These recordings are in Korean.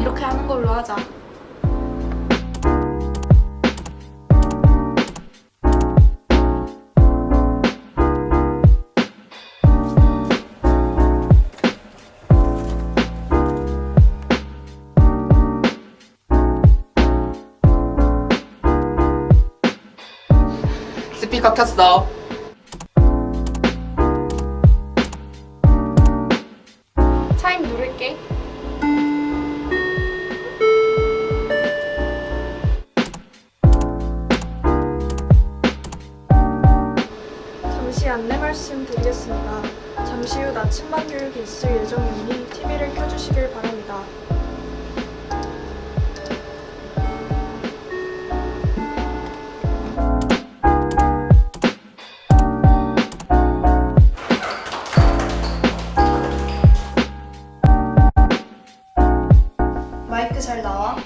그렇게 하는 걸로 하자. 스피커 켰어. 차임 누를게. 안내 말씀 드리겠습니다. 잠시 후 나침반 교육이 있을 예정이니 TV를 켜주시길 바랍니다. 마이크 잘 나와?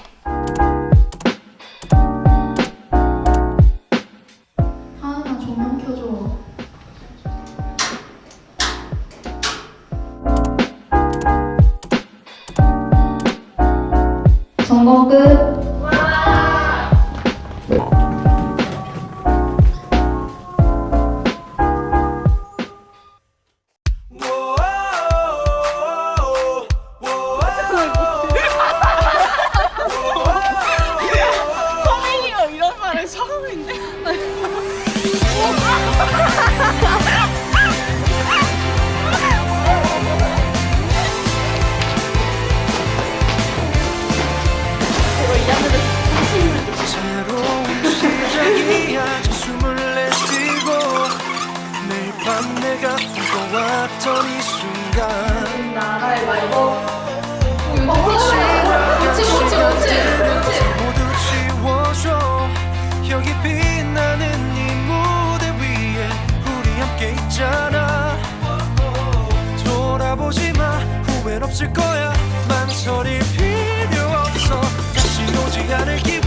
all good. 꿈꿔왔던 이 순간. 지나간 시간들을 모두 지워줘. 여기 빛나는 이 무대 위에 우리 함께 있잖아. 돌아보지 마. 후회는 없을 거야. 망설일 필요 없어. 다시 오지 않을 기회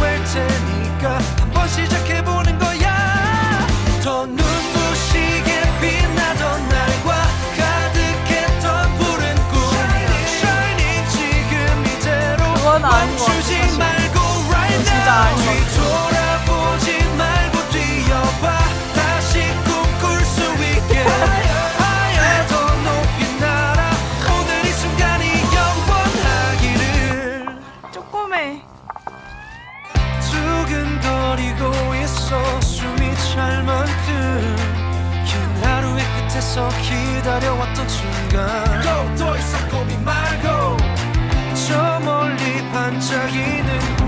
끝에서 기다려왔던 순간 Go 더 이상 고민 말고 저 멀리 반짝이는